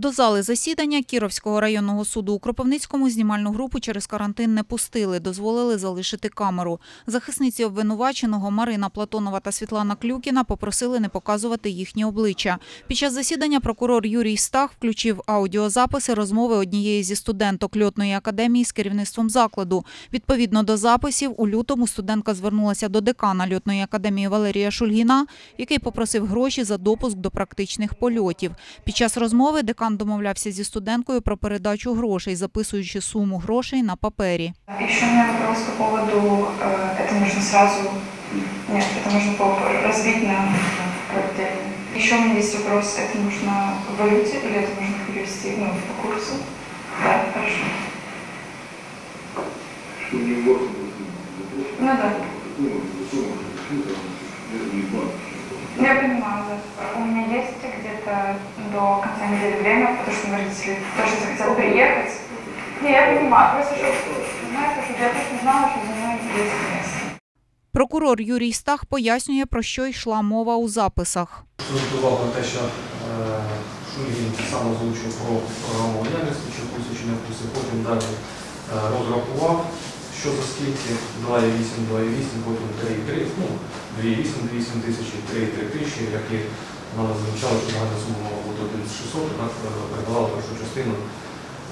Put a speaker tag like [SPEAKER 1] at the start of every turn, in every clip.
[SPEAKER 1] До зали засідання Кіровського районного суду у Кропивницькому знімальну групу через карантин не пустили, дозволили залишити камеру. Захисниці обвинуваченого Марина Платонова та Світлана Клюкіна попросили не показувати їхні обличчя. Під час засідання прокурор Юрій Стах включив аудіозаписи розмови однієї зі студенток льотної академії з керівництвом закладу. Відповідно до записів, у лютому студентка звернулася до декана льотної академії Валерія Шульгіна, який попросив гроші за допуск до практичних польотів. Під час розмови декан домовлявся зі студенткою про передачу грошей, записуючи суму грошей на папері.
[SPEAKER 2] Еще у меня вопрос по поводу, э, это нужно сразу, нет, это нужно по- разбить на отдельно. Еще у меня есть вопрос, это нужно в валюте или это нужно перевести ну, по курсу? Да, хорошо.
[SPEAKER 3] что не вот
[SPEAKER 2] Ну да,
[SPEAKER 3] ну,
[SPEAKER 2] я понимаю, до конца недели время, потому что мой родитель тоже захотел приехать. Не, я понимаю, просто чтобы, знаете, чтобы я точно знала, что за мной есть место.
[SPEAKER 1] Прокурор Юрій Стах пояснює, про що йшла мова у записах.
[SPEAKER 4] Звернути увагу на те, що е, Шульгін сам озвучив про програму лояльності, чи в курсі, чи не в потім далі е, розрахував, що за скільки 2,8, 2,8, потім 3,3, ну, 2,8, 2,8 тисячі, 3,3 тисячі, які вона зазначала, що загальна сума мала бути 1600, однак е, передавала першу частину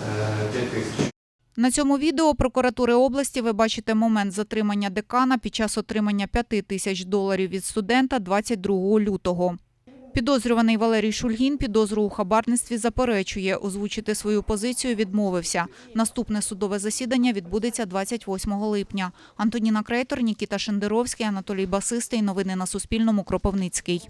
[SPEAKER 4] е, 5 тисяч.
[SPEAKER 1] На цьому відео прокуратури області ви бачите момент затримання декана під час отримання 5 тисяч доларів від студента 22 лютого. Підозрюваний Валерій Шульгін підозру у хабарництві заперечує. Озвучити свою позицію відмовився. Наступне судове засідання відбудеться 28 липня. Антоніна Крейтор, Нікіта Шендеровський, Анатолій Басистий. Новини на Суспільному. Кропивницький.